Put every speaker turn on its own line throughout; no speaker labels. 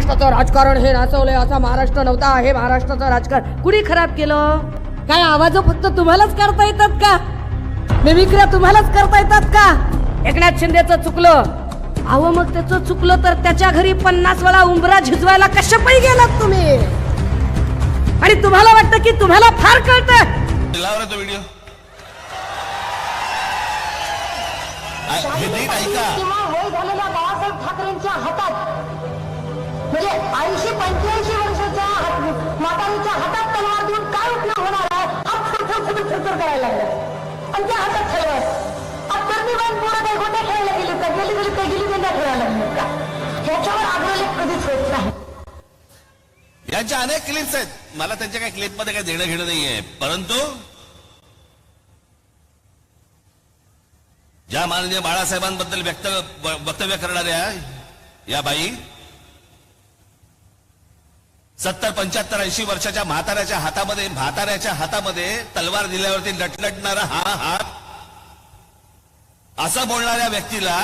महाराष्ट्राचं राजकारण हे नाचवलंय असा महाराष्ट्र नव्हता हे महाराष्ट्राचं राजकारण. कुणी खराब केलं? काय आवाज फक्त तुम्हालाच करता येतात का? मिमिक्र्या तुम्हालाच करता येतात का? एकनाथ शिंदेचं चुकलं. अहो मग त्याचं चुकलं तर त्याच्या घरी पन्नास वेळा उंबरा झिजवायला कशापायी गेलात तुम्ही? आणि तुम्हाला वाटतं की तुम्हाला फार कळतं?
व्हिडिओ हे ऐका.
बाळासाहेब ठाकरेंच्या हातात म्हणजे ऐंशी पंच्याऐंशी वर्षाच्या हात- म्हातारीच्या हातात तलवार देऊन काय उपयोग होणार आहे? हा थरथर थरथर थरथर करायला लागला. आणि त्या हातात तलवार आज तरणी बाई काही गोट्या खेळायला गेली का गेली गेली काही गेली गेल्या खेळायला लागली का ह्याच्यावर आग्रह कधीच होत नाही.
यांच्या अनेक क्लिप्स आहेत. मला त्यांच्या काही क्लिपमध्ये काही देणं घेणं नाहीये. परंतु ज्या माननीय बाळासाहेबांबद्दल व्यक्त वक्तव्य करणाऱ्या या बाई सत्तर पंच्याहत्तर ऐंशी वर्षाच्या म्हाताऱ्याच्या हातामध्ये म्हाताऱ्याच्या हातामध्ये तलवार दिल्यावरती लटलटणारा हा हात असं बोलणाऱ्या व्यक्तीला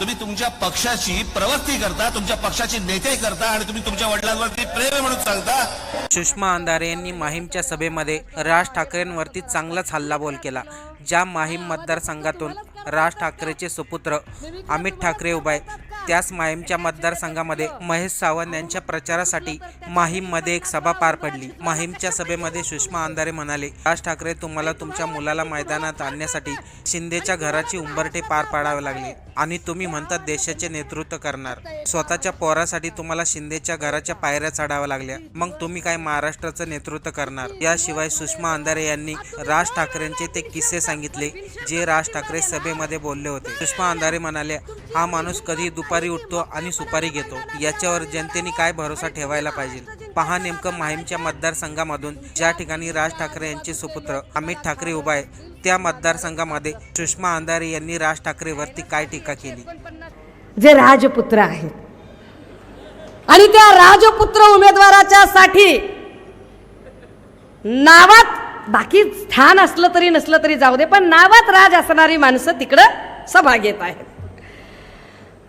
तुम्ही तुमच्या पक्षाची प्रवृत्ती करता तुमच्या पक्षाची नेते करता आणि तुम्ही तुमच्या वडिलांवरती प्रेम म्हणून सांगता
सुषमा अंधारे यांनी माहीमच्या सभेमध्ये राज ठाकरेंवरती चांगलाच हल्लाबोल केला. ज्या माहीम मतदारसंघातून राज ठाकरेचे सुपुत्र अमित ठाकरे उभाय त्याच माहीमच्या मतदारसंघामध्ये महेश सावंत यांच्या प्रचारासाठी माहीममध्ये एक सभा पार पडली. माहीमच्या सभेमध्ये सुषमा अंधारे म्हणाले राज ठाकरे तुम्हाला तुमच्या मुलाला मैदानात आणण्यासाठी शिंदेच्या घराची उंबरठे पार पाडावे लागले आणि तुम्ही म्हणतात देशाचे नेतृत्व करणार. स्वतःच्या पोरासाठी तुम्हाला शिंदेच्या घराच्या पायऱ्या चढाव्या लागल्या. मग तुम्ही काय महाराष्ट्राचं नेतृत्व करणार? याशिवाय सुषमा अंधारे यांनी राज ठाकरेंचे ते किस्से सांगितले जे राज ठाकरे सभेमध्ये बोलले होते. सुषमा अंधारे म्हणाले हा माणूस कधी दुपार दुपारी उठतो आणि सुपारी घेतो. याच्यावर जनतेने काय भरोसा ठेवायला पाहिजे? पहा नेमकं माहीमच्या मतदारसंघामधून ज्या ठिकाणी राज ठाकरे यांचे सुपुत्र अमित ठाकरे उभा आहे त्या मतदारसंघामध्ये सुषमा अंधारे यांनी राज ठाकरेवरती काय टीका केली?
जे राजपुत्र आहेत आणि त्या राजपुत्र उमेदवाराच्या साठी नावात बाकी स्थान असलं तरी नसलं तरी जाऊ दे पण नावात राज असणारी माणसं तिकडं सभा घेत आहेत.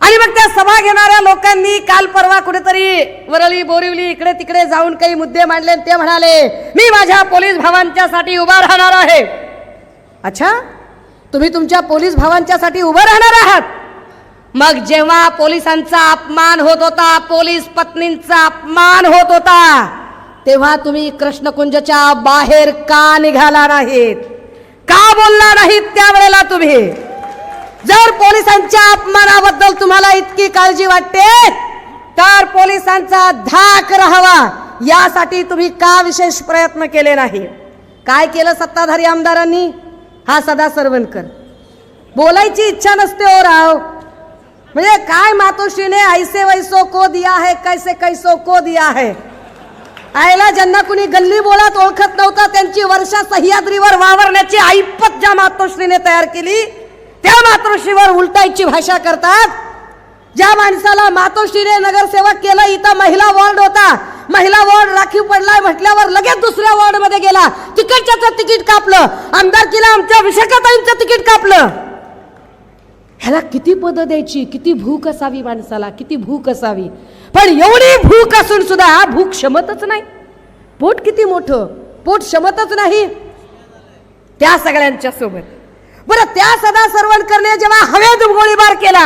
आणि मग त्या सभा घेणाऱ्या लोकांनी काल परवा कुठेतरी वरळी बोरिवली इकडे तिकडे जाऊन काही मुद्दे मांडले ते म्हणाले मी माझ्या पोलीस भावांच्यासाठी उभा राहणार आहे. अच्छा? तुम्ही तुमच्या पोलीस भावांच्यासाठी उभं राहणार आहात? मग जेव्हा पोलिसांचा अपमान होत होता पोलीस पत्नींचा अपमान होत होता तेव्हा तुम्ही कृष्णकुंजच्या बाहेर का निघाला नाहीत? का बोलला नाहीत त्यावेळेला तुम्ही? जर पोलिसांच्या अपमानाबद्दल तुम्हाला इतकी काळजी वाटते तर पोलिसांचा धाक राहावा. यासाठी तुम्ही का विशेष प्रयत्न केले नाही? काय केलं सत्ताधारी आमदारांनी? हा सदा सरवणकर. बोलायची इच्छा नसते ओ राव. म्हणजे काय मातोश्रीने ऐसे वैसो को दिया है कैसे कैसो को दिया है? आयला ज्यांना कुणी गल्ली बोलात ओळखत नव्हतं त्यांची वर्षा सह्याद्रीवर वावरण्याची ऐपत ज्या मातोश्रीने तयार केली त्या मातोश्रीवर उलटायची भाषा करतात. ज्या माणसाला मातोश्रीने नगरसेवक केलं इथं महिला वॉर्ड होता. महिला वॉर्ड राखीव पडलाय म्हटल्यावर लगेच दुसऱ्या वॉर्डमध्ये गेला. तिकडच्याच तिकीट कापलं. आमदारकीला आमच्या विशाखाताईंचं तिकीट कापलं. ह्याला किती पदं द्यायची? किती भूक असावी माणसाला? किती भूक असावी? पण एवढी भूक असून सुद्धा भूक क्षमतच नाही. पोट किती मोठं? पोट क्षमतच नाही. त्या सगळ्यांच्या सोबत. बरं त्या सदा सर्वणकरने जेव्हा हवेत गोळीबार केला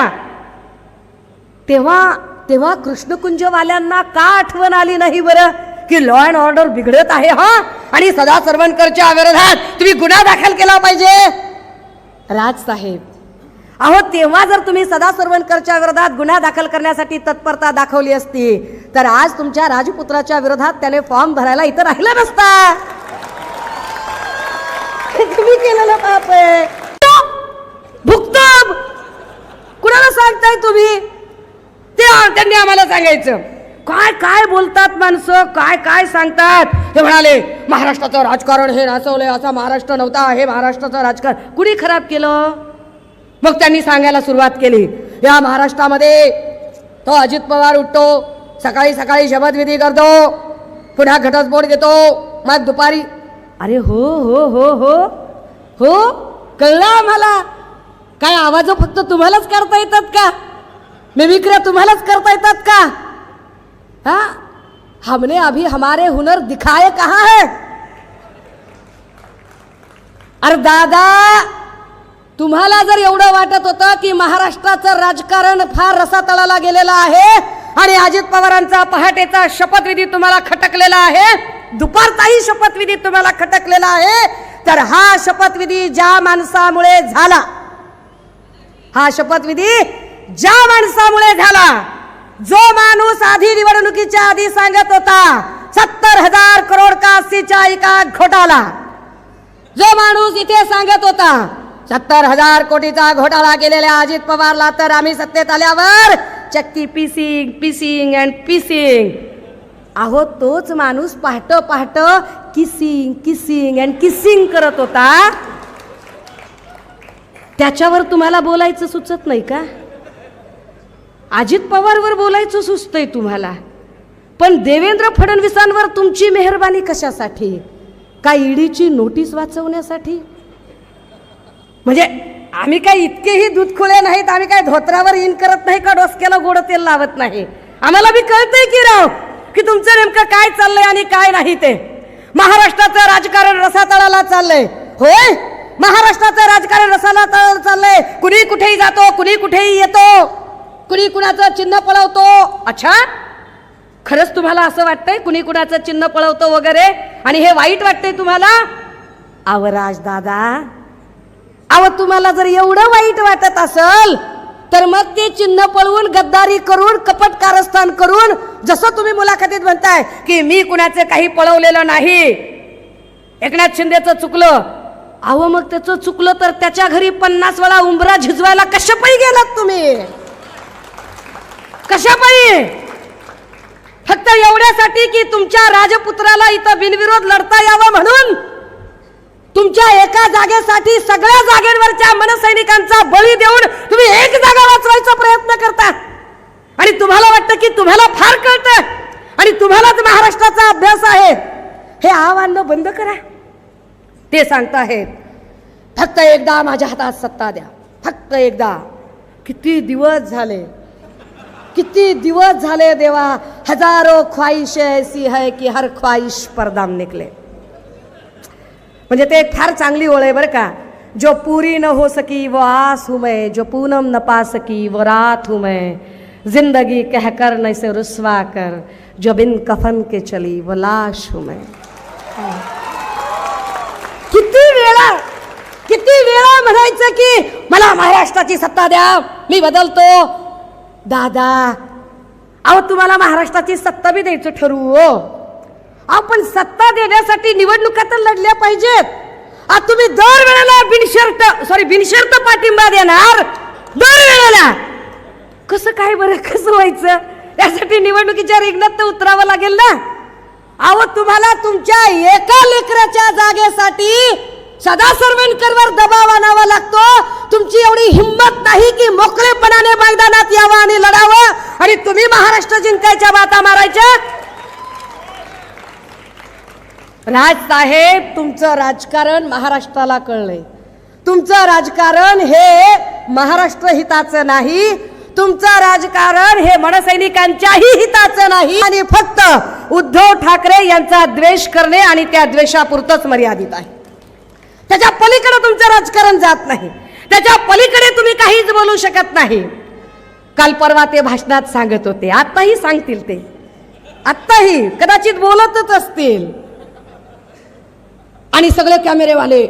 तेव्हा तेव्हा कृष्णकुंजवाल्यांना का आठवण आली नाही बरं? की लॉ अँड ऑर्डर बिघडत आहे हा? आणि सदा सर्वणकरच्या विरोधात तुम्ही गुन्हा दाखल केला पाहिजे? राज साहेब अहो तेव्हा जर तुम्ही सदा सर्वणकरच्या विरोधात गुन्हा दाखल करण्यासाठी तत्परता दाखवली असती तर आज तुमच्या राजपुत्राच्या विरोधात त्याने फॉर्म भरायला इथं राहिला नसता. तुम्ही केलेलं पाप आहे. साहेब! कुणाला सांगताय तुम्ही? ते त्यांनी आम्हाला सांगायचं. काय काय बोलतात माणसं? काय काय सांगतात? ते म्हणाले महाराष्ट्राचं राजकारण हे नाचवलंय असा महाराष्ट्र नव्हता हे महाराष्ट्राचं राजकारण. कुणी खराब केलं? मग त्यांनी सांगायला सुरुवात केली. या महाराष्ट्रामध्ये तो अजित पवार उठतो सकाळी सकाळी शपथविधी करतो पुन्हा घटस्फोट घेतो मग दुपारी. अरे हो हो हो हो हो कळलं आम्हाला. काय आवाज फक्त तुम्हालाच करता येतात का? मिमिक्र्या तुम्हालाच करता येतात का? हा? हमने अभी हमारे हुनर दिखाए कहाँ है? अरे दादा तुम्हाला जर एवढं वाटत होतं की महाराष्ट्राचं राजकारण फार रसातळाला गेलेलं आहे आणि अजित पवारांचा पहाटेचा शपथविधी तुम्हाला खटकलेला आहे दुपारचाही शपथविधी तुम्हाला खटकलेला आहे तर हा शपथविधी ज्या माणसामुळे झाला हा शपथविधी ज्या माणसामुळे झाला जो माणूस आधी निवडणुकीच्या आधी सांगत होता सत्तर हजार करोड का सिंचाई घोटाला. घोटाळा जो माणूस इथे सांगत होता सत्तर हजार कोटीचा घोटाळा केलेल्या अजित पवारला तर आम्ही सत्तेत आल्यावर चक्की पिसिंग पिसिंग अँड पिसिंग. अहो तोच माणूस पहाट पहाट किसिंग किसिंग अँड किसिंग करत होता. त्याच्यावर तुम्हाला बोलायचं सुचत नाही का? अजित पवारवर बोलायचं सुचतंय तुम्हाला. पण देवेंद्र फडणवीसांवर तुमची मेहरबानी कशासाठी? का ईडीची नोटीस वाचवण्यासाठी? म्हणजे आम्ही काय इतकेही दूधखोळे नाहीत आम्ही काय धोत्रावर इन करत नाही का? डोसक्याला गोड तेल लावत नाही. आम्हाला बी कळतंय की राव की तुमचं नेमकं काय चाललंय आणि काय नाही ते. महाराष्ट्राचं राजकारण रसातळाला चाललंय. होय? महाराष्ट्राचं राजकारण रसाला चाललंय. कुणी कुठेही जातो कुणी कुठेही येतो कुणी कुणाचं चिन्ह पळवतो. अच्छा? खरंच तुम्हाला असं वाटतंय? कुणी कुणाचं चिन्ह पळवतो वगैरे? आणि हे वाईट वाटतंय तुम्हाला? आवराज दादा अव तुम्हाला जर एवढं वाईट वाटत असल तर मग ते चिन्ह पळवून गद्दारी करून कपट कारस्थान करून जसं तुम्ही मुलाखतीत म्हणताय की मी कुणाचं काही पळवलेलं नाही. एकनाथ शिंदेचं चुकलं. अहो मग त्याचं चुकलं तर त्याच्या घरी पन्नास वेळा उंबरा झिजवायला कशापायी गेलात तुम्ही? कशापायी फक्त एवढ्यासाठी की तुमच्या राजपुत्राला इथं बिनविरोध लढता यावं म्हणून तुमच्या एका जागेसाठी सगळ्या जागेवरच्या मनसैनिकांचा बळी देऊन तुम्ही एक जागा वाचवायचा प्रयत्न करता. आणि तुम्हाला वाटतं की तुम्हाला फार कळतं. आणि तुम्हालाच महाराष्ट्राचा अभ्यास आहे. हे आव्हान बंद करा. ते सांगताहेत फक्त एकदा माझ्या हातात सत्ता द्या. फक्त एकदा. किती दिवस झाले? किती दिवस झाले देवा? हजारो ख्वाहिश ऐसी है की हर ख्वाहिश परदाम निकले. म्हणजे ते एक फार चांगली ओळ आहे बरं का. जो पूरी न हो सकी वो आस हुमय जो पूनम न पा सकी वो रात हुमय जिंदगी कहकर न इसे रुसवा कर. जो बिन कफन के चली वो लाश हुमय मैं किती वेळा? किती वेळा म्हणायचं की मला महाराष्ट्राची सत्ता द्या मी बदलतो. दादा अहो तुम्हाला महाराष्ट्राची सत्ता बी द्यायचं ठरवू हो. आपण सत्ता देण्यासाठी निवडणुका तर लढल्या पाहिजेत. आ तुम्ही दर वेळेला बिनशर्त सॉरी बिनशर्त पाठिंबा देणार. दर वेळेला कसं काय बरं? कसं व्हायचं? त्यासाठी निवडणुकीच्या रिंगणात तर उतरावं लागेल ना. अहो तुम्हाला तुमच्या एका लेकराच्या जागेसाठी सदा सर्वेंकरवर दबाव आणावा लागतो. तुमची एवढी हिंमत नाही की मोकळेपणाने मैदानात यावं आणि लढावं. आणि तुम्ही महाराष्ट्र जिंकायच्या बाता मारायच्या राजसाहेब तुमचं राजकारण महाराष्ट्राला कळलंय. तुमचं राजकारण हे महाराष्ट्र हिताचं नाही. तुमचं राजकारण हे मनसैनिकांच्याही हिताचं नाही. आणि फक्त उद्धव ठाकरे यांचा द्वेष करणे आणि त्या द्वेषापुरतच मर्यादित आहे. त्याच्या पलीकडे तुमचं राजकारण जात नाही. त्याच्या पलीकडे तुम्ही काहीच बोलू शकत नाही. काल परवा ते भाषणात सांगत होते. आत्ताही सांगतील ते. आत्ताही. कदाचित बोलतच असतील. आणि सगळे कॅमेरेवाले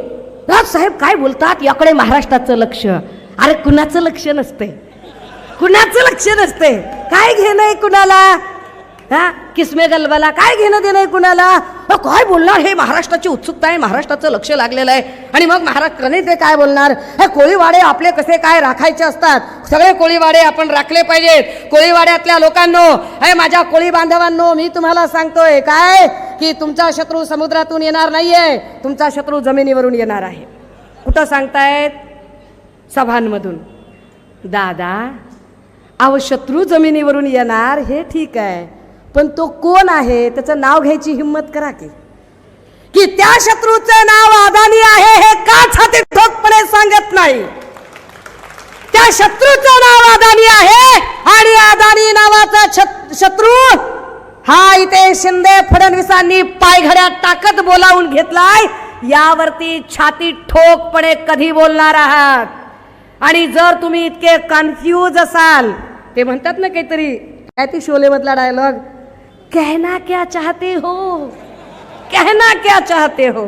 राज साहेब काय बोलतात? याकडे महाराष्ट्राचं लक्ष. अरे कुणाचं लक्ष नसते कुणाचं लक्ष नसते काय घेणं कुणाला? हा? किसमे गलबला. काय घेणं देणं आहे कुणाला? काय बोलणार? हे महाराष्ट्राची उत्सुकता आहे महाराष्ट्राचं लक्ष लागलेलं आहे. आणि मग महाराष्ट्राने ते काय बोलणार? हे कोळीवाडे आपले कसे काय राखायचे असतात? सगळे कोळीवाडे आपण राखले पाहिजेत. कोळीवाड्यातल्या लोकांनो हे माझ्या कोळी बांधवांनो मी तुम्हाला सांगतोय काय? की तुमचा शत्रू समुद्रातून येणार नाहीये. तुमचा शत्रू जमिनीवरून येणार आहे. कुठं सांगतायत? सभांमधून. दादा अहो शत्रू जमिनीवरून येणार हे ठीक आहे. पण तो कोण आहे त्याचं नाव घ्यायची हिंमत करा की. की त्या शत्रूचं नाव अदानी आहे हे का छाती ठोकपणे सांगत नाही. त्या शत्रूचं नाव अदानी आहे आणि अदानी नावाचा शत्रू हा इथे शिंदे फडणवीसांनी पायघड्यात टाकत बोलावून घेतलाय. यावरती छाती ठोकपणे कधी बोलणार आहात? आणि जर तुम्ही इतके कन्फ्यूज असाल ते म्हणतात ना काहीतरी काय ती शोलेमधला डायलॉग कहना क्या चाहते हो? कहना क्या चाहते हो?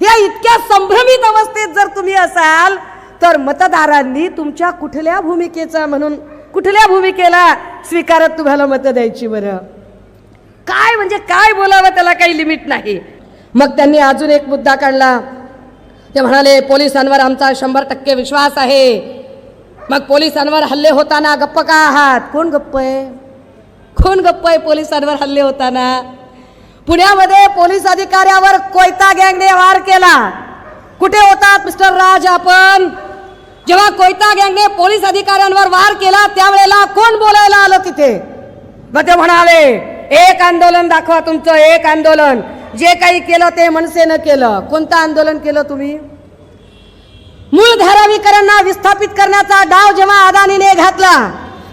या इतक्या संभ्रमित अवस्थेत जर तुम्ही असाल तर मतदारांनी तुमच्या कुठल्या भूमिकेचा म्हणून कुठल्या भूमिकेला स्वीकारत तुम्हाला मतं द्यायची बरं? काय म्हणजे काय बोलावं त्याला काही लिमिट नाही. मग त्यांनी अजून एक मुद्दा काढला. ते म्हणाले पोलिसांवर आमचा शंभर टक्के विश्वास आहे. मग पोलिसांवर हल्ले होताना गप्प का आहात? कोण गप्प आहे? कोण गप्प आहे पोलिसांवर हल्ले होताना. पुण्यामध्ये पोलीस अधिकाऱ्यावर कोयता गँगने वार केला. कुठे होतात मिस्टर राज आपण? जेव्हा कोयता गँगने पोलीस अधिकाऱ्यांवर वार केला त्यावेळेला कोण बोलायला आलं तिथे? मग ते म्हणाले एक आंदोलन दाखवा तुमचं एक आंदोलन. जे काही केलं ते मनसेनं केलं. कोणतं आंदोलन केलं तुम्ही? मूळ धारावीकरांना विस्थापित करण्याचा डाव जेव्हा अदानीने घातला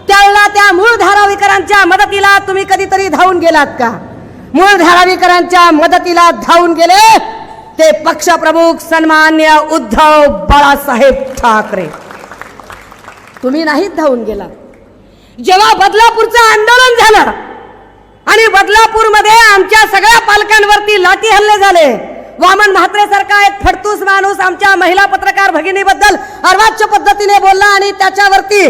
त्यावेळेला त्या मूळ धारावीकरांच्या मदतीला तुम्ही कधीतरी धावून गेलात का? मूळ धारावीकरांच्या मदतीला धावून गेले ते पक्षप्रमुख सन्मान्य उद्धव बाळासाहेब ठाकरे. तुम्ही नाहीत धावून गेला जेव्हा बदलापूरचं आंदोलन झालं आणि बदलापूरमध्ये आमच्या सगळ्या पालकांवरती लाठी हल्ले झाले वामन म्हात्रे सारखा एक फडतूस माणूस आमच्या महिला पत्रकार भगिनीबद्दल अर्वाच्य पद्धतीने बोलला आणि त्याच्यावरती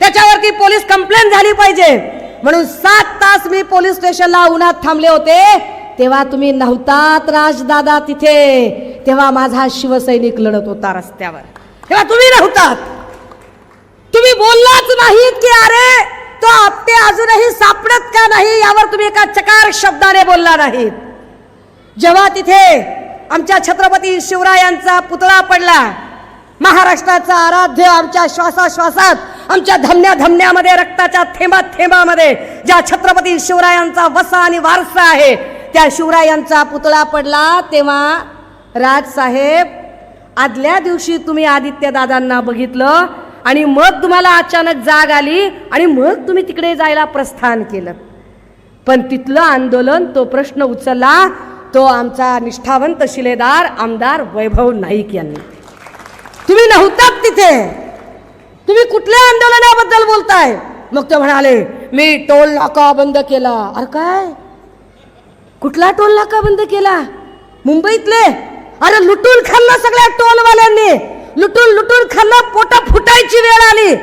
त्याच्यावरती पोलीस कंप्लेंट झाली पाहिजे. म्हणून सात तास मी पोलीस स्टेशनला उन्हात थांबले होते. तेव्हा तुम्ही नव्हतात राजदादा तिथे. तेव्हा माझा शिवसैनिक लढत होता रस्त्यावर. तेव्हा तुम्ही नव्हतात. तुम्ही बोललाच नाहीत की अरे तो आपटे अजूनही सापडत का नाही? यावर तुम्ही एका चकार शब्दाने बोलला नाहीत. जेव्हा तिथे आमच्या छत्रपती शिवरायांचा पुतळा पडला महाराष्ट्राचा आराध्य आमच्या श्वासाश्वासात आमच्या धमन्या धमन्यामध्ये रक्ताच्या थेंबा थेंबामध्ये ज्या छत्रपती शिवरायांचा वसा आणि वारसा आहे त्या शिवरायांचा पुतळा पडला तेव्हा राजसाहेब आदल्या दिवशी तुम्ही आदित्य दादांना बघितलं आणि मग तुम्हाला अचानक जाग आली आणि मग तुम्ही तिकडे जायला प्रस्थान केलं. पण तिथलं आंदोलन तो प्रश्न उचलला तो आमचा निष्ठावंत शिलेदार आमदार वैभव नाईक यांनी. तुम्ही नव्हतात तिथे. तुम्ही कुठल्या आंदोलनाबद्दल बोलताय? मग ते म्हणाले मी टोल नाका बंद केला. अरे काय? कुठला टोल नाका बंद केला? मुंबईतले? अरे लुटून खाल्लं सगळ्या टोलवाल्यांनी. लुटून लुटून खाल्लं पोटा फुटायची वेळ आली.